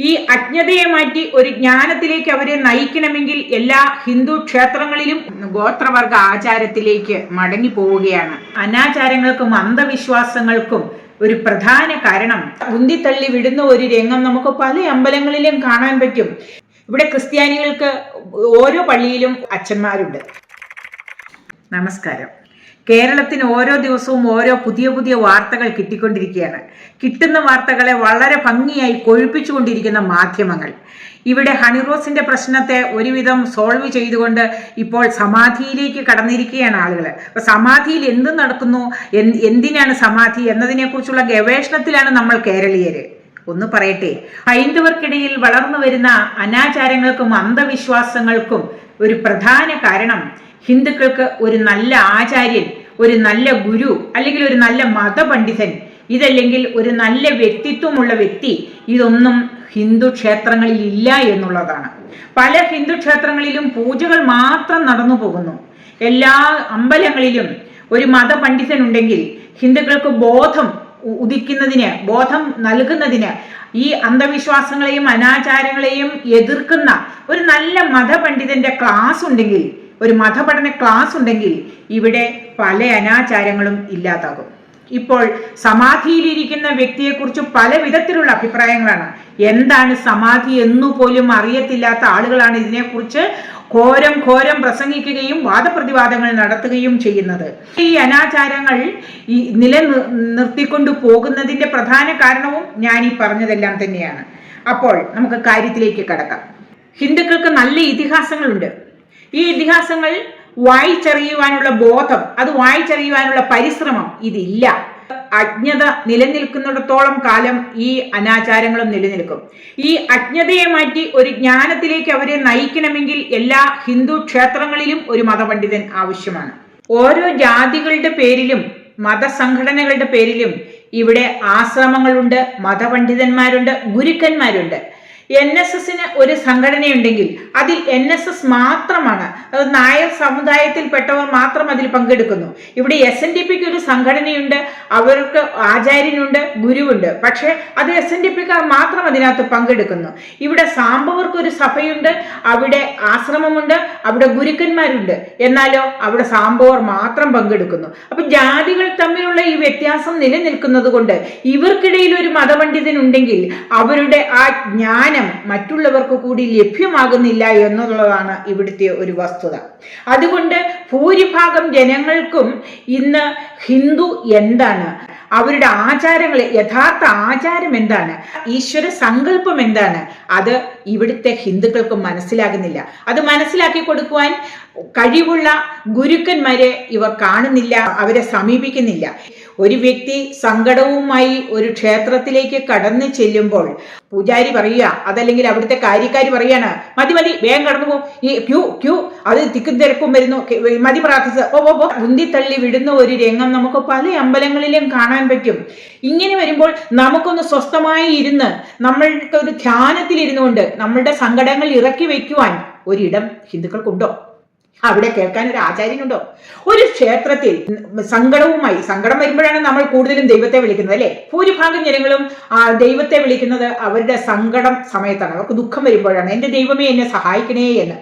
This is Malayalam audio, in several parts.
ഈ അജ്ഞതയെ മാറ്റി ഒരു ജ്ഞാനത്തിലേക്ക് അവരെ നയിക്കണമെങ്കിൽ എല്ലാ ഹിന്ദു ക്ഷേത്രങ്ങളിലും ഗോത്രവർഗ ആചാരത്തിലേക്ക് മടങ്ങി പോവുകയാണ്. അനാചാരങ്ങൾക്കും അന്ധവിശ്വാസങ്ങൾക്കും ഒരു പ്രധാന കാരണം. ഉന്തിത്തള്ളി വിടുന്ന ഒരു രംഗം നമുക്ക് പല അമ്പലങ്ങളിലും കാണാൻ പറ്റും. ഇവിടെ ക്രിസ്ത്യാനികൾക്ക് ഓരോ പള്ളിയിലും അച്ഛന്മാരുണ്ട്. നമസ്കാരം. കേരളത്തിന് ഓരോ ദിവസവും ഓരോ പുതിയ പുതിയ വാർത്തകൾ കിട്ടിക്കൊണ്ടിരിക്കുകയാണ്. കിട്ടുന്ന വാർത്തകളെ വളരെ ഭംഗിയായി കൊഴുപ്പിച്ചുകൊണ്ടിരിക്കുന്ന മാധ്യമങ്ങൾ. ഇവിടെ ഹണിറോസിന്റെ പ്രശ്നത്തെ ഒരുവിധം സോൾവ് ചെയ്തുകൊണ്ട് ഇപ്പോൾ സമാധിയിലേക്ക് കടന്നിരിക്കുകയാണ് ആളുകൾ അപ്പൊ സമാധിയിൽ എന്ത് നടക്കുന്നു? എന്തിനാണ് സമാധി എന്നതിനെക്കുറിച്ചുള്ള ഗവേഷണത്തിലാണ് നമ്മൾ കേരളീയര്. ഒന്ന് പറയട്ടെ. ഹൈന്ദവർക്കിടയിൽ വളർന്നു വരുന്ന അനാചാരങ്ങൾക്കും അന്ധവിശ്വാസങ്ങൾക്കും ഒരു പ്രധാന കാരണം ഹിന്ദുക്കൾക്ക് ഒരു നല്ല ആചാര്യൻ ഒരു നല്ല ഗുരു അല്ലെങ്കിൽ ഒരു നല്ല മതപണ്ഡിതൻ ഇതല്ലെങ്കിൽ ഒരു നല്ല വ്യക്തിത്വമുള്ള വ്യക്തി ഇതൊന്നും ഹിന്ദു ക്ഷേത്രങ്ങളിൽ ഇല്ല എന്നുള്ളതാണ്. പല ഹിന്ദു ക്ഷേത്രങ്ങളിലും പൂജകൾ മാത്രം നടന്നു പോകുന്നു. എല്ലാ അമ്പലങ്ങളിലും ഒരു മതപണ്ഡിതൻ ഉണ്ടെങ്കിൽ ഹിന്ദുക്കൾക്ക് ബോധം ഉദിക്കുന്നതിന് ബോധം നൽകുന്നതിന് ഈ അന്ധവിശ്വാസങ്ങളെയും അനാചാരങ്ങളെയും എതിർക്കുന്ന ഒരു നല്ല മതപണ്ഡിതന്റെ ക്ലാസ് ഉണ്ടെങ്കിൽ ഒരു മതപഠന ക്ലാസ് ഉണ്ടെങ്കിൽ ഇവിടെ പല അനാചാരങ്ങളും ഇല്ലാതാകും. ഇപ്പോൾ സമാധിയിലിരിക്കുന്ന വ്യക്തിയെക്കുറിച്ച് പല വിധത്തിലുള്ള അഭിപ്രായങ്ങളാണ്. എന്താണ് സമാധി എന്നു പോലും അറിയത്തില്ലാത്ത ആളുകളാണ് ഇതിനെക്കുറിച്ച് ഘോരം ഘോരം പ്രസംഗിക്കുകയും വാദപ്രതിവാദങ്ങൾ നടത്തുകയും ചെയ്യുന്നത്. ഈ അനാചാരങ്ങൾ ഈ നില നിർത്തിക്കൊണ്ടു പോകുന്നതിന്റെ പ്രധാന കാരണവും ഞാൻ ഈ പറഞ്ഞതെല്ലാം തന്നെയാണ്. അപ്പോൾ നമുക്ക് കാര്യത്തിലേക്ക് കടക്കാം. ഹിന്ദുക്കൾക്ക് നല്ല ഇതിഹാസങ്ങളുണ്ട്. ഈ ഇതിഹാസങ്ങൾ വായിച്ചറിയുവാനുള്ള ബോധം അത് വായിച്ചറിയുവാനുള്ള പരിശ്രമം ഇതില്ല. അജ്ഞത നിലനിൽക്കുന്നിടത്തോളം കാലം ഈ അനാചാരങ്ങളും നിലനിൽക്കും. ഈ അജ്ഞതയെ മാറ്റി ഒരു ജ്ഞാനത്തിലേക്ക് അവരെ നയിക്കണമെങ്കിൽ എല്ലാ ഹിന്ദു ക്ഷേത്രങ്ങളിലും ഒരു മതപണ്ഡിതൻ ആവശ്യമാണ്. ഓരോ ജാതികളുടെ പേരിലും മതസംഘടനകളുടെ പേരിലും ഇവിടെ ആശ്രമങ്ങളുണ്ട് മതപണ്ഡിതന്മാരുണ്ട് ഗുരുക്കന്മാരുണ്ട്. എൻ എസ് എസിന് ഒരു സംഘടനയുണ്ടെങ്കിൽ അതിൽ എൻ എസ് എസ് മാത്രമാണ്. അത് നായർ സമുദായത്തിൽപ്പെട്ടവർ മാത്രം അതിൽ പങ്കെടുക്കുന്നു. ഇവിടെ എസ് എൻ ഡി പിക്ക് ഒരു സംഘടനയുണ്ട് അവർക്ക് ആചാര്യനുണ്ട് ഗുരുവുണ്ട്. പക്ഷേ അത് എസ് എൻ ഡി പിക്കാർ മാത്രം അതിനകത്ത് പങ്കെടുക്കുന്നു. ഇവിടെ സാമ്പവർക്ക് ഒരു സഭയുണ്ട് അവിടെ ആശ്രമമുണ്ട് അവിടെ ഗുരുക്കന്മാരുണ്ട്. എന്നാലോ അവിടെ സാമ്പവർ മാത്രം പങ്കെടുക്കുന്നു. അപ്പൊ ജാതികൾ തമ്മിലുള്ള ഈ വ്യത്യാസം നിലനിൽക്കുന്നത് കൊണ്ട് ഇവർക്കിടയിൽ ഒരു മതപണ്ഡിതനുണ്ടെങ്കിൽ അവരുടെ ആ ജ്ഞാനം മറ്റുള്ളവർക്ക് കൂടി ലഭ്യമാകുന്നില്ല എന്നുള്ളതാണ് ഇവിടുത്തെ ഒരു വസ്തുത. അതുകൊണ്ട് ഭൂരിഭാഗം ജനങ്ങൾക്കും ഇന്ന് ഹിന്ദു എന്താണ്? അവരുടെ ആചാരങ്ങൾ യഥാർത്ഥ ആചാരം എന്താണ്? ഈശ്വര സങ്കല്പം എന്താണ്? അത് ഇവിടുത്തെ ഹിന്ദുക്കൾക്ക് മനസ്സിലാകുന്നില്ല. അത് മനസ്സിലാക്കി കൊടുക്കുവാൻ കഴിവുള്ള ഗുരുക്കന്മാരെ ഇവർ കാണുന്നില്ല അവരെ സമീപിക്കുന്നില്ല. ഒരു വ്യക്തി സങ്കടവുമായി ഒരു ക്ഷേത്രത്തിലേക്ക് കടന്നു ചെല്ലുമ്പോൾ പൂജാരി പറയുക അതല്ലെങ്കിൽ അവിടുത്തെ കാര്യക്കാരി പറയാണ് മതി മതി വേഗം കടന്നു പോകും ഈ ക്യൂ ക്യൂ അത് തിക്കും തിരക്കും വരുന്നു. മതി പ്രാർത്ഥിച്ച്. ഓ ഓ ഉന്തിത്തള്ളി വിടുന്ന ഒരു രംഗം നമുക്ക് പല അമ്പലങ്ങളിലും കാണാൻ പറ്റും. ഇങ്ങനെ വരുമ്പോൾ നമുക്കൊന്ന് സ്വസ്ഥമായി ഇരുന്ന് നമ്മൾക്ക് ഒരു ധ്യാനത്തിൽ ഇരുന്നുകൊണ്ട് നമ്മളുടെ സങ്കടങ്ങൾ ഇറക്കി വയ്ക്കുവാൻ ഒരിടം ഹിന്ദുക്കൾക്കുണ്ടോ? അവിടെ കേൾക്കാൻ ഒരു ആചാര്യനുണ്ടോ? ഒരു ക്ഷേത്രത്തിൽ സങ്കടവുമായി സങ്കടം വരുമ്പോഴാണ് നമ്മൾ കൂടുതലും ദൈവത്തെ വിളിക്കുന്നത് അല്ലെ? ഭൂരിഭാഗം ജനങ്ങളും ദൈവത്തെ വിളിക്കുന്നത് അവരുടെ സങ്കടം സമയത്താണ്. അവർക്ക് ദുഃഖം വരുമ്പോഴാണ്. എന്റെ ദൈവമേ എന്നെ സഹായിക്കണേ എന്ന്.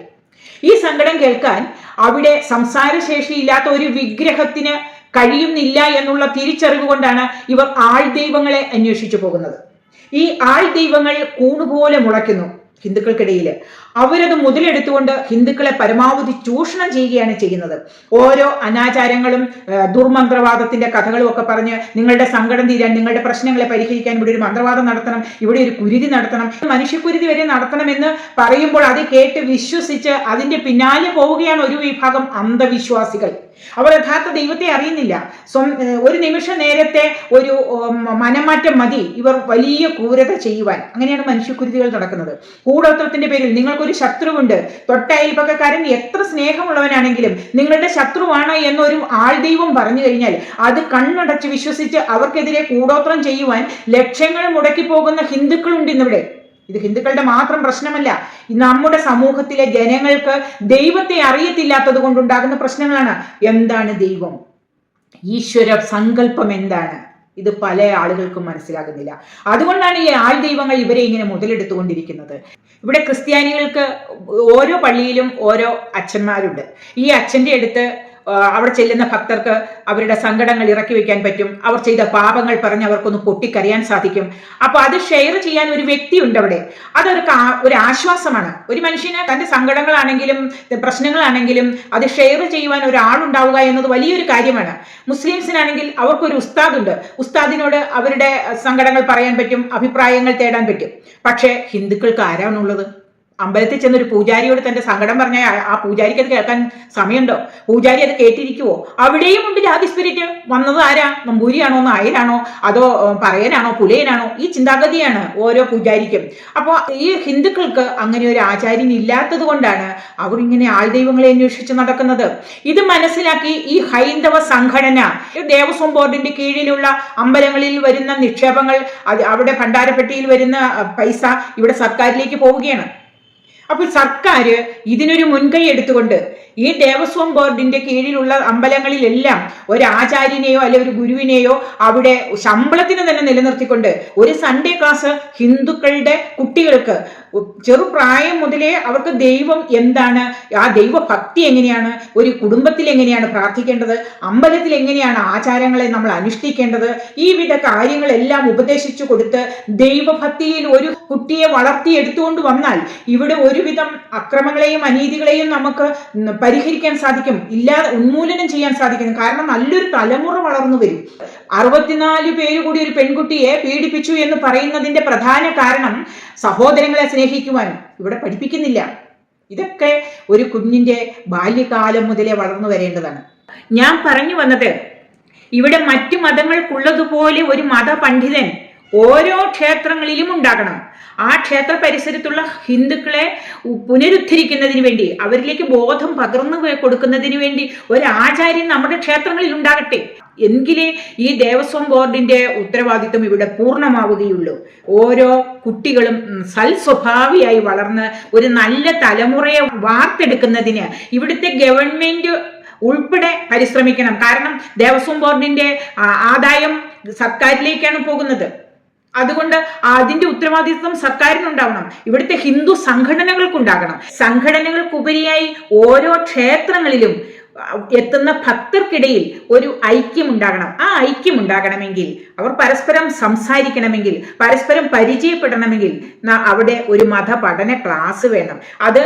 ഈ സങ്കടം കേൾക്കാൻ അവിടെ സംസാരശേഷി ഇല്ലാത്ത ഒരു വിഗ്രഹത്തിന് കഴിയുന്നില്ല എന്നുള്ള തിരിച്ചറിവ് കൊണ്ടാണ് ഇവർ ആൾ ദൈവങ്ങളെ അന്വേഷിച്ചു പോകുന്നത്. ഈ ആൾ ദൈവങ്ങൾ കൂണുപോലെ മുളയ്ക്കുന്നു ഹിന്ദുക്കൾക്കിടയിൽ അവരത് മുതലെടുത്തുകൊണ്ട് ഹിന്ദുക്കളെ പരമാവധി ചൂഷണം ചെയ്യുകയാണ് ചെയ്യുന്നത്. ഓരോ അനാചാരങ്ങളും ദുർമന്ത്രവാദത്തിന്റെ കഥകളും ഒക്കെ പറഞ്ഞ് നിങ്ങളുടെ സങ്കടം തീരാൻ നിങ്ങളുടെ പ്രശ്നങ്ങളെ പരിഹരിക്കാൻ ഇവിടെ ഒരു മന്ത്രവാദം നടത്തണം ഇവിടെ ഒരു കുരുതി നടത്തണം. മനുഷ്യക്കുരുതി വരെ നടത്തണമെന്ന് പറയുമ്പോൾ അത് കേട്ട് വിശ്വസിച്ച് അതിന്റെ പിന്നാലെ പോവുകയാണ് ഒരു വിഭാഗം അന്ധവിശ്വാസികൾ. അവർ യഥാർത്ഥ ദൈവത്തെ അറിയുന്നില്ല. ഒരു നിമിഷ നേരത്തെ ഒരു മനമാറ്റം മതി. ഇവർ വലിയ ക്രൂരത ചെയ്യുവാൻ. അങ്ങനെയാണ് മനുഷ്യക്കുരുതികൾ നടക്കുന്നത്. കൂടോത്രത്തിന്റെ പേരിൽ നിങ്ങൾക്കൊരു ശത്രുവുണ്ട്. തൊട്ടയൽപ്പക്കാരൻ എത്ര സ്നേഹമുള്ളവനാണെങ്കിലും നിങ്ങളുടെ ശത്രുവാണ് എന്നൊരു ആൾ ദൈവം പറഞ്ഞു കഴിഞ്ഞാൽ അത് കണ്ണടച്ച് വിശ്വസിച്ച് അവർക്കെതിരെ കൂടോത്രം ചെയ്യുവാൻ ലക്ഷങ്ങൾ മുടക്കി പോകുന്ന ഹിന്ദുക്കളുണ്ട് ഇന്നിവിടെ. ഇത് ഹിന്ദുക്കളുടെ മാത്രം പ്രശ്നമല്ല. നമ്മുടെ സമൂഹത്തിലെ ജനങ്ങൾക്ക് ദൈവത്തെ അറിയത്തില്ലാത്തത് കൊണ്ടുണ്ടാകുന്ന പ്രശ്നങ്ങളാണ്. എന്താണ് ദൈവം? ഈശ്വര സങ്കല്പം എന്താണ്? ഇത് പല ആളുകൾക്കും മനസ്സിലാകുന്നില്ല. അതുകൊണ്ടാണ് ഈ ആൾ ദൈവങ്ങൾ ഇവരെ ഇങ്ങനെ മുതലെടുത്തുകൊണ്ടിരിക്കുന്നത്. ഇവിടെ ക്രിസ്ത്യാനികൾക്ക് ഓരോ പള്ളിയിലും ഓരോ അച്ഛന്മാരുണ്ട്. ഈ അച്ഛന്റെ അടുത്ത് അവിടെ ചെല്ലുന്ന ഭക്തർക്ക് അവരുടെ സങ്കടങ്ങൾ ഇറക്കി വെക്കാൻ പറ്റും. അവർ ചെയ്ത പാപങ്ങൾ പറഞ്ഞ് അവർക്കൊന്ന് പൊട്ടിക്കറിയാൻ സാധിക്കും. അപ്പൊ അത് ഷെയർ ചെയ്യാൻ ഒരു വ്യക്തിയുണ്ട് അവിടെ. അതൊരു ഒരു ആശ്വാസമാണ്. ഒരു മനുഷ്യന് തന്റെ സങ്കടങ്ങളാണെങ്കിലും പ്രശ്നങ്ങളാണെങ്കിലും അത് ഷെയർ ചെയ്യുവാൻ ഒരാളുണ്ടാവുക എന്നത് വലിയൊരു കാര്യമാണ്. മുസ്ലിംസിനാണെങ്കിൽ അവർക്കൊരു ഉസ്താദുണ്ട്. ഉസ്താദിനോട് അവരുടെ സങ്കടങ്ങൾ പറയാൻ പറ്റും അഭിപ്രായങ്ങൾ തേടാൻ പറ്റും. പക്ഷേ ഹിന്ദുക്കൾക്ക് ആരാണുള്ളത്? അമ്പലത്തിൽ ചെന്ന് ഒരു പൂജാരിയോട് തന്റെ സങ്കടം പറഞ്ഞാൽ ആ- പൂജാരിക്ക് അത് കേൾക്കാൻ സമയമുണ്ടോ? പൂജാരി അത് കേട്ടിരിക്കുവോ? അവിടെയും ഉണ്ട് ജാതി സ്പിരിറ്റ് വന്നത് ആരാ? നമ്പൂരിയാണോ? നായരാണോ? അതോ പറയനാണോ? പുലയനാണോ? ഈ ചിന്താഗതിയാണ് ഓരോ പൂജാരിക്കും. അപ്പോൾ ഈ ഹിന്ദുക്കൾക്ക് അങ്ങനെ ഒരു ആചാര്യൻ ഇല്ലാത്തത് കൊണ്ടാണ് അവർ ഇങ്ങനെ ആൾദൈവങ്ങളെ അന്വേഷിച്ച് നടക്കുന്നത്. ഇത് മനസ്സിലാക്കി ഈ ഹൈന്ദവ സംഘടന ദേവസ്വം ബോർഡിന്റെ കീഴിലുള്ള അമ്പലങ്ങളിൽ വരുന്ന നിക്ഷേപങ്ങൾ അവിടെ ഭണ്ഡാരപ്പെട്ടിയിൽ വരുന്ന പൈസ ഇവിടെ സർക്കാരിലേക്ക് പോവുകയാണ്. അപ്പോൾ സർക്കാർ ഇതിനൊരു മുൻകൈ എടുത്തുകൊണ്ട് ഈ ദേവസ്വം ബോർഡിന്റെ കീഴിലുള്ള അമ്പലങ്ങളിലെല്ലാം ഒരു ആചാര്യനെയോ അല്ലെ ഒരു ഗുരുവിനെയോ അവിടെ ശമ്പളത്തിന് തന്നെ നിലനിർത്തിക്കൊണ്ട് ഒരു സൺഡേ ക്ലാസ് ഹിന്ദുക്കളുടെ കുട്ടികൾക്ക് ചെറുപ്രായം മുതലേ അവർക്ക് ദൈവം എന്താണ് ആ ദൈവഭക്തി എങ്ങനെയാണ് ഒരു കുടുംബത്തിൽ എങ്ങനെയാണ് പ്രാർത്ഥിക്കേണ്ടത് അമ്പലത്തിൽ എങ്ങനെയാണ് ആചാരങ്ങളെ നമ്മൾ അനുഷ്ഠിക്കേണ്ടത് ഈ വിധ കാര്യങ്ങളെല്ലാം ഉപദേശിച്ചു കൊടുത്ത് ദൈവഭക്തിയിൽ ഒരു കുട്ടിയെ വളർത്തിയെടുത്തുകൊണ്ട് വന്നാൽ ഇവിടെ ഒരുവിധം അക്രമങ്ങളെയും അനീതികളെയും നമുക്ക് പരിഹരിക്കാൻ സാധിക്കും. ഇല്ലാതെ ഉന്മൂലനം ചെയ്യാൻ സാധിക്കും. കാരണം നല്ലൊരു തലമുറ വളർന്നു വരും. അറുപത്തിനാല് പേര് കൂടി ഒരു പെൺകുട്ടിയെ പീഡിപ്പിച്ചു എന്ന് പറയുന്നതിന്റെ പ്രധാന കാരണം സഹോദരങ്ങളെ സ്നേഹിക്കുവാൻ ഇവിടെ പഠിപ്പിക്കുന്നില്ല. ഇതൊക്കെ ഒരു കുഞ്ഞിന്റെ ബാല്യകാലം മുതലേ വളർന്നു വരേണ്ടതാണ്. ഞാൻ പറഞ്ഞു വന്നത് ഇവിടെ മറ്റു മതങ്ങൾക്കുള്ളതുപോലെ ഒരു മതപണ്ഡിതൻ ഓരോ ക്ഷേത്രങ്ങളിലും ഉണ്ടാകണം. ആ ക്ഷേത്ര പരിസരത്തുള്ള ഹിന്ദുക്കളെ പുനരുദ്ധരിക്കുന്നതിന് വേണ്ടി അവരിലേക്ക് ബോധം പകർന്നു കൊടുക്കുന്നതിന് വേണ്ടി ഒരാചാര്യൻ നമ്മുടെ ക്ഷേത്രങ്ങളിൽ ഉണ്ടാകട്ടെ. എങ്കിലേ ഈ ദേവസ്വം ബോർഡിന്റെ ഉത്തരവാദിത്വം ഇവിടെ പൂർണമാവുകയുള്ളൂ. ഓരോ കുട്ടികളും സൽ സൽസ്വഭാവിയായി വളർന്ന് ഒരു നല്ല തലമുറയെ വാർത്തെടുക്കുന്നതിന് ഇവിടുത്തെ ഗവൺമെന്റ് ഉൾപ്പെടെ പരിശ്രമിക്കണം. കാരണം ദേവസ്വം ബോർഡിന്റെ ആദായം സർക്കാരിലേക്കാണ് പോകുന്നത്. അതുകൊണ്ട് അതിന്റെ ഉത്തരവാദിത്വം സർക്കാരിനുണ്ടാവണം. ഇവിടുത്തെ ഹിന്ദു സംഘടനകൾക്കുണ്ടാകണം. സംഘടനകൾക്കുപരിയായി ഓരോ ക്ഷേത്രങ്ങളിലും എത്തുന്ന ഭക്തർക്കിടയിൽ ഒരു ഐക്യം ഉണ്ടാകണം ആ ഐക്യം ഉണ്ടാകണമെങ്കിൽ അവർ പരസ്പരം സംസാരിക്കണമെങ്കിൽ പരസ്പരം പരിചയപ്പെടണമെങ്കിൽ അവിടെ ഒരു മത പഠന ക്ലാസ് വേണം. അത്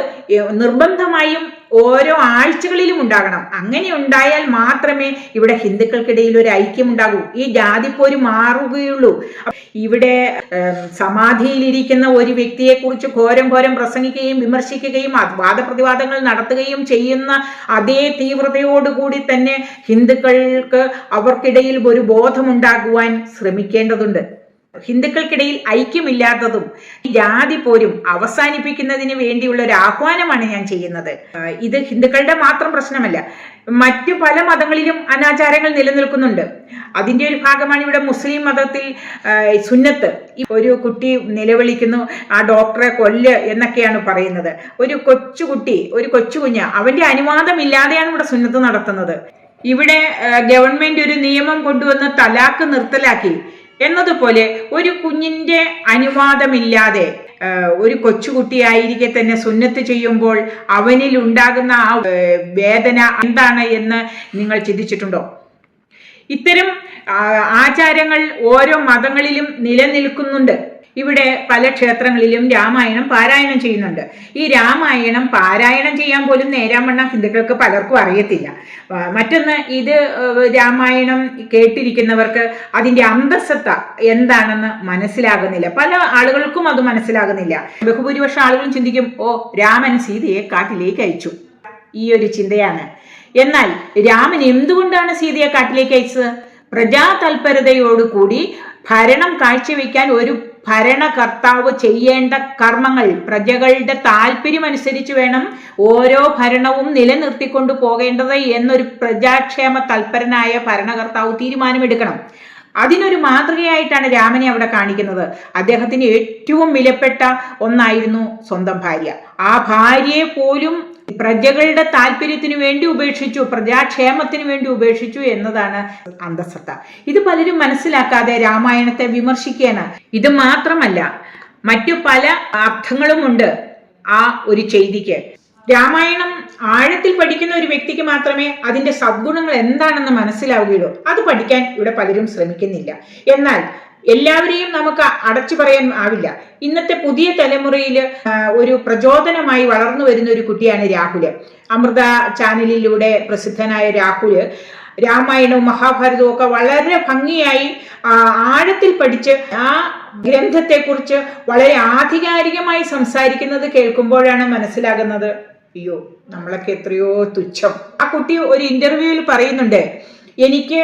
നിർബന്ധമായും ഓരോ ആഴ്ചകളിലും ഉണ്ടാകണം. അങ്ങനെ ഉണ്ടായാൽ മാത്രമേ ഇവിടെ ഹിന്ദുക്കൾക്കിടയിൽ ഒരു ഐക്യം ഉണ്ടാകൂ ഈ ജാതിപ്പോര് മാറുകയുള്ളൂ. ഇവിടെ സമാധിയിലിരിക്കുന്ന ഒരു വ്യക്തിയെ കുറിച്ച് ഘോരം ഘോരം പ്രസംഗിക്കുകയും വിമർശിക്കുകയും വാദപ്രതിവാദങ്ങൾ നടത്തുകയും ചെയ്യുന്ന അതേ തീവ്രതയോടുകൂടി തന്നെ ഹിന്ദുക്കൾക്ക് അവർക്കിടയിൽ ഒരു ബോധമുണ്ടാകുവാൻ ശ്രമിക്കേണ്ടതുണ്ട്. ഹിന്ദുക്കൾക്കിടയിൽ ഐക്യമില്ലാത്തതും ജാതി പോരും അവസാനിപ്പിക്കുന്നതിന് വേണ്ടിയുള്ള ഒരു ആഹ്വാനമാണ് ഞാൻ ചെയ്യുന്നത്. ഇത് ഹിന്ദുക്കളുടെ മാത്രം പ്രശ്നമല്ല മറ്റു പല മതങ്ങളിലും അനാചാരങ്ങൾ നിലനിൽക്കുന്നുണ്ട്. അതിന്റെ ഒരു ഭാഗമാണ് ഇവിടെ മുസ്ലിം മതത്തിൽ സുന്നത്ത്. ഒരു കുട്ടി നിലവിളിക്കുന്നു ആ ഡോക്ടറെ കൊല്ല് എന്നൊക്കെയാണ് പറയുന്നത്. ഒരു കൊച്ചുകുട്ടി ഒരു കൊച്ചുകുഞ്ഞ് അവന്റെ അനുവാദമില്ലാതെയാണ് ഇവിടെ സുന്നത്ത് നടത്തുന്നത്. ഇവിടെ ഗവൺമെന്റ് ഒരു നിയമം കൊണ്ടുവന്ന് തലാക്ക് നിർത്തലാക്കി. എന്നതുപോലെ ഒരു കുഞ്ഞിന്റെ അനുവാദമില്ലാതെ ഒരു കൊച്ചുകുട്ടിയായിരിക്കെ തന്നെ സുന്നത്ത് ചെയ്യുമ്പോൾ അവനിൽ ഉണ്ടാകുന്ന ആ വേദന എന്താണ് എന്ന് നിങ്ങൾ ചിന്തിച്ചിട്ടുണ്ടോ? ഇത്തരം ആചാരങ്ങൾ ഓരോ മതങ്ങളിലും നിലനിൽക്കുന്നുണ്ട്. ഇവിടെ പല ക്ഷേത്രങ്ങളിലും രാമായണം പാരായണം ചെയ്യുന്നുണ്ട്. ഈ രാമായണം പാരായണം ചെയ്യാൻ പോലും നേരാമണ്ണം ഹിന്ദുക്കൾക്ക് പലർക്കും അറിയത്തില്ല. മറ്റൊന്ന് ഇത് രാമായണം കേട്ടിരിക്കുന്നവർക്ക് അതിന്റെ അന്തസ്സത്ത എന്താണെന്ന് മനസ്സിലാകുന്നില്ല. പല ആളുകൾക്കും അത് മനസ്സിലാകുന്നില്ല. ബഹുഭൂരിപക്ഷം ആളുകളും ചിന്തിക്കും ഓ രാമൻ സീതയെ കാട്ടിലേക്ക് അയച്ചു. ഈ ഒരു ചിന്തയാണ്. എന്നാൽ രാമൻ എന്തുകൊണ്ടാണ് സീതയെ കാട്ടിലേക്ക് അയച്ചത്? പ്രജാതൽപരതയോടുകൂടി ഭരണം കാഴ്ചവെക്കാൻ ഒരു ഭരണകർത്താവ് ചെയ്യേണ്ട കർമ്മങ്ങൾ പ്രജകളുടെ താല്പര്യമനുസരിച്ച് വേണം ഓരോ ഭരണവും നിലനിർത്തിക്കൊണ്ടു പോകേണ്ടത് എന്നൊരു പ്രജാക്ഷേമ തൽപരനായ ഭരണകർത്താവ് തീരുമാനമെടുക്കണം. അതിനൊരു മാതൃകയായിട്ടാണ് രാമനെ അവിടെ കാണിക്കുന്നത്. അദ്ദേഹത്തിന് ഏറ്റവും വിലപ്പെട്ട ഒന്നായിരുന്നു സ്വന്തം ഭാര്യ. ആ ഭാര്യയെ പോലും പ്രജകളുടെ താല്പര്യത്തിന് വേണ്ടി ഉപേക്ഷിച്ചു പ്രജാക്ഷേമത്തിന് വേണ്ടി ഉപേക്ഷിച്ചു എന്നതാണ് അന്തസത്ത ഇത് പലരും മനസ്സിലാക്കാതെ രാമായണത്തെ വിമർശിക്കുകയാണ്. ഇത് മാത്രമല്ല മറ്റു പല അർത്ഥങ്ങളുമുണ്ട് ആ ഒരു ചെയ്തിക്ക്. രാമായണം ആഴത്തിൽ പഠിക്കുന്ന ഒരു വ്യക്തിക്ക് മാത്രമേ അതിന്റെ സദ്ഗുണങ്ങൾ എന്താണെന്ന് മനസ്സിലാവുകയുള്ളൂ. അത് പഠിക്കാൻ ഇവിടെ പലരും ശ്രമിക്കുന്നില്ല. എന്നാൽ എല്ലാവരെയും നമുക്ക് അടച്ചു പറയാൻ ആവില്ല. ഇന്നത്തെ പുതിയ തലമുറയിൽ ഒരു പ്രചോദനമായി വളർന്നു വരുന്ന ഒരു കുട്ടിയാണ് രാഹുൽ അമൃത ചാനലിലൂടെ പ്രസിദ്ധനായ രാഹുൽ രാമായണവും മഹാഭാരതവും ഒക്കെ വളരെ ഭംഗിയായി ആഴത്തിൽ പഠിച്ച് ആ ഗ്രന്ഥത്തെക്കുറിച്ച് വളരെ ആധികാരികമായി സംസാരിക്കുന്നത് കേൾക്കുമ്പോഴാണ് മനസ്സിലാകുന്നത് അയ്യോ നമ്മളൊക്കെ എത്രയോ തുച്ഛം. ആ കുട്ടി ഒരു ഇന്റർവ്യൂവിൽ പറയുന്നുണ്ട് എനിക്ക്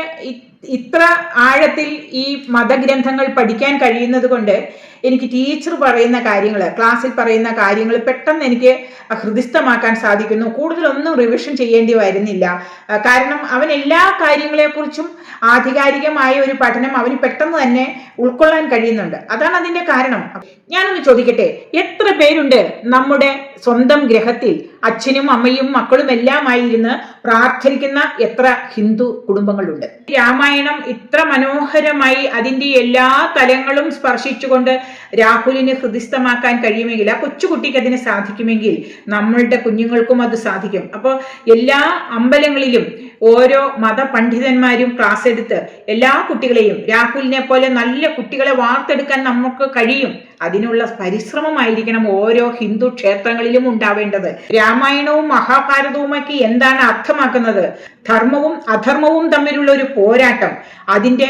ഇത്ര ആഴത്തിൽ ഈ മതഗ്രന്ഥങ്ങൾ പഠിക്കാൻ കഴിയുന്നത് കൊണ്ട് എനിക്ക് ടീച്ചർ പറയുന്ന കാര്യങ്ങൾ ക്ലാസ്സിൽ പറയുന്ന കാര്യങ്ങൾ പെട്ടെന്ന് എനിക്ക് ഹൃദിസ്ഥമാക്കാൻ സാധിക്കുന്നു. കൂടുതലൊന്നും റിവിഷൻ ചെയ്യേണ്ടി വരുന്നില്ല. കാരണം അവൻ എല്ലാ കാര്യങ്ങളെക്കുറിച്ചും ആധികാരികമായ ഒരു പഠനം അവന് പെട്ടെന്ന് തന്നെ ഉൾക്കൊള്ളാൻ കഴിയുന്നുണ്ട്. അതാണ് അതിന്റെ കാരണം. ഞാനൊന്ന് ചോദിക്കട്ടെ എത്ര പേരുണ്ട് നമ്മുടെ സ്വന്തം ഗ്രഹത്തിൽ അച്ഛനും അമ്മയും മക്കളും എല്ലാമായിരുന്ന് പ്രാർത്ഥിക്കുന്ന എത്ര ഹിന്ദു കുടുംബങ്ങളുണ്ട്. രാമായണം ഇത്ര മനോഹരമായി അതിന്റെ എല്ലാ തലങ്ങളും സ്പർശിച്ചുകൊണ്ട് രാഹുലിന് ഹൃദിസ്ഥമാക്കാൻ കഴിയുമെങ്കിൽ ആ കൊച്ചുകുട്ടിക്ക് അതിന് സാധിക്കുമെങ്കിൽ നമ്മളുടെ കുഞ്ഞുങ്ങൾക്കും അത് സാധിക്കും. അപ്പോൾ എല്ലാ അമ്പലങ്ങളിലും ഓരോ മതപണ്ഡിതന്മാരും ക്ലാസ് എടുത്ത് എല്ലാ കുട്ടികളെയും രാഹുലിനെ പോലെ നല്ല കുട്ടികളെ വാർത്തെടുക്കാൻ നമുക്ക് കഴിയും. അതിനുള്ള പരിശ്രമമായിരിക്കണം ഓരോ ഹിന്ദു ക്ഷേത്രങ്ങളിലും ഉണ്ടാവേണ്ടത്. രാമായണവും മഹാഭാരതവുമൊക്കെ എന്താണ് അർത്ഥമാക്കുന്നത്? ധർമ്മവും അധർമ്മവും തമ്മിലുള്ള ഒരു പോരാട്ടം അതിന്റെ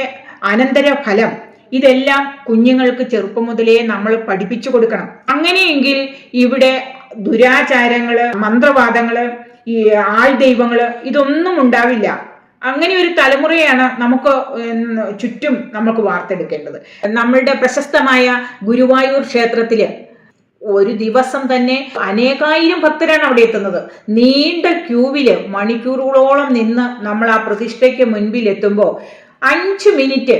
അനന്തര ഫലം ഇതെല്ലാം കുഞ്ഞുങ്ങൾക്ക് ചെറുപ്പം മുതലേ നമ്മൾ പഠിപ്പിച്ചു കൊടുക്കണം. അങ്ങനെയെങ്കിൽ ഇവിടെ ദുരാചാരങ്ങൾ മന്ത്രവാദങ്ങൾ ഈ ആൾ ദൈവങ്ങൾ ഇതൊന്നും ഉണ്ടാവില്ല. അങ്ങനെ ഒരു തലമുറയാണ് നമുക്ക് ചുറ്റും നമുക്ക് വാർത്തെടുക്കേണ്ടത്. നമ്മളുടെ പ്രശസ്തമായ ഗുരുവായൂർ ക്ഷേത്രത്തിൽ ഒരു ദിവസം തന്നെ അനേകായിരം ഭക്തരാണ് അവിടെ എത്തുന്നത്. നീണ്ട ക്യൂവിൽ മണിക്കൂറുകളോളം നിന്ന് നമ്മൾ ആ പ്രതിഷ്ഠയ്ക്ക് മുൻപിൽ എത്തുമ്പോൾ അഞ്ച് മിനിറ്റ്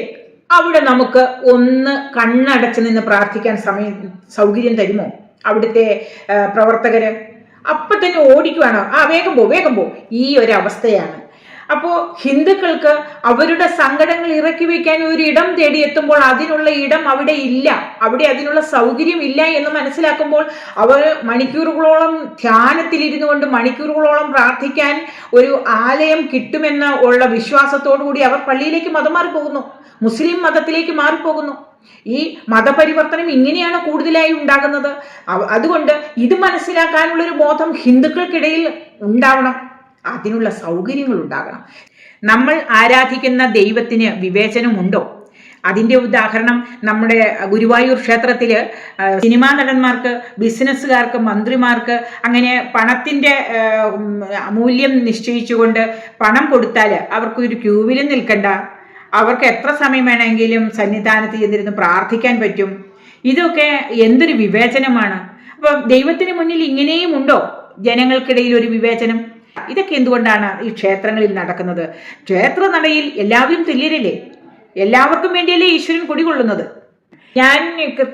അവിടെ നമുക്ക് ഒന്ന് കണ്ണടച്ച് നിന്ന് പ്രാർത്ഥിക്കാൻ സമയം സൗകര്യം തരുമോ? അവിടുത്തെ പ്രവർത്തകര് അപ്പൊ തന്നെ ഓടിക്കുവാണോ. ആ വേഗം പോ വേഗം പോ. ഈ ഒരു അവസ്ഥയാണ് അപ്പോ ഹിന്ദുക്കൾക്ക് അവരുടെ സങ്കടങ്ങൾ ഇറക്കി വയ്ക്കാൻ ഒരു ഇടം തേടി എത്തുമ്പോൾ അതിനുള്ള ഇടം അവിടെ ഇല്ല. അവിടെ അതിനുള്ള സൗകര്യം ഇല്ല എന്ന് മനസ്സിലാക്കുമ്പോൾ അവർ മണിക്കൂറുകളോളം ധ്യാനത്തിലിരുന്നു കൊണ്ട് മണിക്കൂറുകളോളം പ്രാർത്ഥിക്കാൻ ഒരു ആലയം കിട്ടുമെന്ന ഉള്ള വിശ്വാസത്തോടു കൂടി അവർ പള്ളിയിലേക്ക് മതം മാറിപ്പോകുന്നു. മുസ്ലിം മതത്തിലേക്ക് മാറിപ്പോകുന്നു. ഈ മതപരിവർത്തനം ഇങ്ങനെയാണ് കൂടുതലായി ഉണ്ടാകുന്നത്. അതുകൊണ്ട് ഇത് മനസ്സിലാക്കാനുള്ളൊരു ബോധം ഹിന്ദുക്കൾക്കിടയിൽ ഉണ്ടാവണം. അതിനുള്ള സൗകര്യങ്ങൾ ഉണ്ടാകണം. നമ്മൾ ആരാധിക്കുന്ന ദൈവത്തിന് വിവേചനമുണ്ടോ? അതിന്റെ ഉദാഹരണം നമ്മുടെ ഗുരുവായൂർ ക്ഷേത്രത്തിൽ സിനിമാ നടന്മാർക്ക് ബിസിനസ്സുകാർക്ക് മന്ത്രിമാർക്ക് അങ്ങനെ പണത്തിന്റെ മൂല്യം നിശ്ചയിച്ചുകൊണ്ട് പണം കൊടുത്താൽ അവർക്ക് ഒരു ക്യൂവിലും നിൽക്കണ്ട. അവർക്ക് എത്ര സമയം വേണമെങ്കിലും സന്നിധാനത്ത് ചെന്നിരുന്ന് പ്രാർത്ഥിക്കാൻ പറ്റും? ഇതൊക്കെ എന്തൊരു വിവേചനമാണ്. അപ്പം ദൈവത്തിന് മുന്നിൽ ഇങ്ങനെയും ഉണ്ടോ? ജനങ്ങൾക്കിടയിൽ ഒരു വിവേചനം? ഇതൊക്കെ എന്തുകൊണ്ടാണ് ഈ ക്ഷേത്രങ്ങളിൽ നടക്കുന്നത്? ക്ഷേത്ര നടയിൽ എല്ലാവരും തുല്യരല്ലേ? എല്ലാവർക്കും വേണ്ടിയല്ലേ ഈശ്വരൻ കുടികൊള്ളുന്നത്? ഞാൻ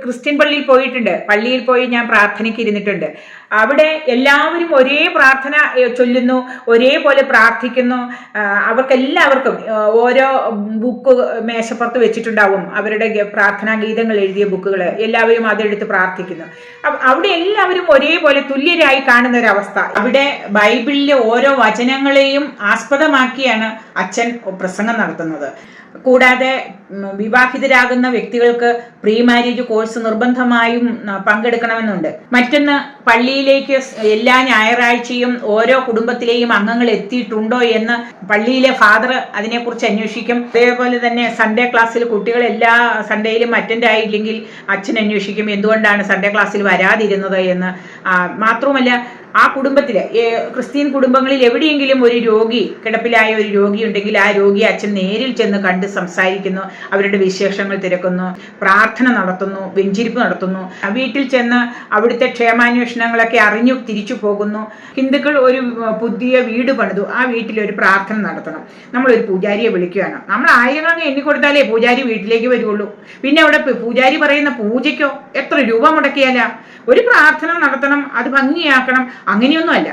ക്രിസ്ത്യൻ പള്ളിയിൽ പോയിട്ടുണ്ട്. പള്ളിയിൽ പോയി ഞാൻ പ്രാർത്ഥനയ്ക്ക് ഇരുന്നിട്ടുണ്ട്. അവിടെ എല്ലാവരും ഒരേ പ്രാർത്ഥന ചൊല്ലുന്നു ഒരേപോലെ പ്രാർത്ഥിക്കുന്നു. അവർക്കെല്ലാവർക്കും ഓരോ ബുക്ക് മേശപ്പുറത്ത് വെച്ചിട്ടുണ്ടാവും അവരുടെ പ്രാർത്ഥനാ ഗീതങ്ങൾ എഴുതിയ ബുക്കുകൾ എല്ലാവരും അതെടുത്ത് പ്രാർത്ഥിക്കുന്നു. അവിടെ എല്ലാവരും ഒരേപോലെ തുല്യരായി കാണുന്ന ഒരു അവസ്ഥ അവിടെ ബൈബിളിലെ ഓരോ വചനങ്ങളെയും ആസ്പദമാക്കിയാണ് അച്ഛൻ പ്രസംഗം നടത്തുന്നത്. കൂടാതെ വിവാഹിതരാകുന്ന വ്യക്തികൾക്ക് പ്രീ മാരേജ് കോഴ്സ് നിർബന്ധമായും പങ്കെടുക്കണമെന്നുണ്ട്. മറ്റൊന്ന് പള്ളിയിലേക്ക് എല്ലാ ഞായറാഴ്ചയും ഓരോ കുടുംബത്തിലെയും അംഗങ്ങൾ എത്തിയിട്ടുണ്ടോ എന്ന് പള്ളിയിലെ ഫാദർ അതിനെക്കുറിച്ച് അന്വേഷിക്കും. അതേപോലെ തന്നെ സൺഡേ ക്ലാസ്സിൽ കുട്ടികൾ എല്ലാ സൺഡേയിലും അറ്റൻഡ് ആയില്ലെങ്കിൽ അച്ഛൻ അന്വേഷിക്കും. എന്തുകൊണ്ടാണ് സൺഡേ ക്ലാസ്സിൽ വരാതിരുന്നത് എന്ന്. മാത്രവുമല്ല ആ കുടുംബത്തിൽ ക്രിസ്ത്യൻ കുടുംബങ്ങളിൽ എവിടെയെങ്കിലും ഒരു രോഗി കിടപ്പിലായ ഒരു രോഗി ഉണ്ടെങ്കിൽ ആ രോഗി അച്ഛൻ നേരിൽ ചെന്ന് കണ്ട് സംസാരിക്കുന്നു അവരുടെ വിശേഷങ്ങൾ തിരക്കുന്നു പ്രാർത്ഥന നടത്തുന്നു വെഞ്ചിരിപ്പ് നടത്തുന്നു. വീട്ടിൽ ചെന്ന് അവിടുത്തെ ക്ഷേമാന്വേഷണങ്ങളൊക്കെ അറിഞ്ഞു തിരിച്ചു പോകുന്നു. ഹിന്ദുക്കൾ ഒരു പുതിയ വീട് പണിതു. ആ വീട്ടിൽ ഒരു പ്രാർത്ഥന നടത്തണം. നമ്മൾ ഒരു പൂജാരിയെ വിളിക്കുകയാണ്. നമ്മൾ ആയിരങ്ങൾ അങ്ങ് എണ്ണിക്കൊടുത്താലേ പൂജാരി വീട്ടിലേക്ക് വരുള്ളൂ പിന്നെ അവിടെ പൂജാരി പറയുന്ന പൂജയ്ക്കോ എത്ര രൂപ മുടക്കിയാലാ? ഒരു പ്രാർത്ഥന നടത്തണം അത് ഭംഗിയാക്കണം. അങ്ങനെയൊന്നും അല്ല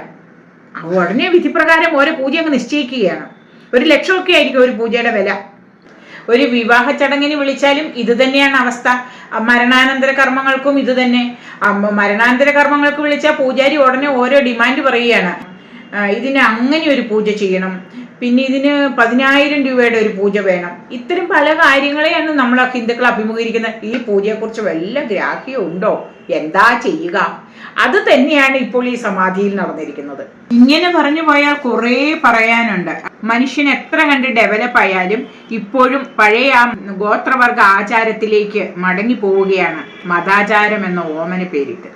ഉടനെ വിധിപ്രകാരം ഓരോ പൂജ അങ്ങ് നിശ്ചയിക്കുകയാണ്. ഒരു ലക്ഷമൊക്കെ ആയിരിക്കും ഒരു പൂജയുടെ വില. ഒരു വിവാഹ ചടങ്ങിന് വിളിച്ചാലും ഇത് തന്നെയാണ് അവസ്ഥ. മരണാനന്തര കർമ്മങ്ങൾക്കും ഇത് തന്നെ. മരണാനന്തര കർമ്മങ്ങൾക്ക് വിളിച്ചാൽ പൂജാരി ഉടനെ ഓരോ ഡിമാൻഡ് പറയുകയാണ്. ഇതിന് അങ്ങനെ ഒരു പൂജ ചെയ്യണം. പിന്നെ ഇതിന് പതിനായിരം രൂപയുടെ ഒരു പൂജ വേണം. ഇത്തരം പല കാര്യങ്ങളെയാണ് നമ്മൾ ഹിന്ദുക്കൾ അഭിമുഖീകരിക്കുന്നത്. ഈ പൂജയെക്കുറിച്ച് വല്ല ഗ്രാഹ്യം ഉണ്ടോ എന്താ ചെയ്യുക? അത് തന്നെയാണ് ഇപ്പോൾ ഈ സമാധിയിൽ നടന്നിരിക്കുന്നത്. ഇങ്ങനെ പറഞ്ഞു പോയാൽ കുറേ പറയാനുണ്ട്. മനുഷ്യൻ എത്ര കണ്ട് ഡെവലപ്പ് ആയാലും ഇപ്പോഴും പഴയ ആ ഗോത്രവർഗ ആചാരത്തിലേക്ക് മടങ്ങി പോവുകയാണ്. മതാചാരം എന്ന ഓമന പേരിട്ട്.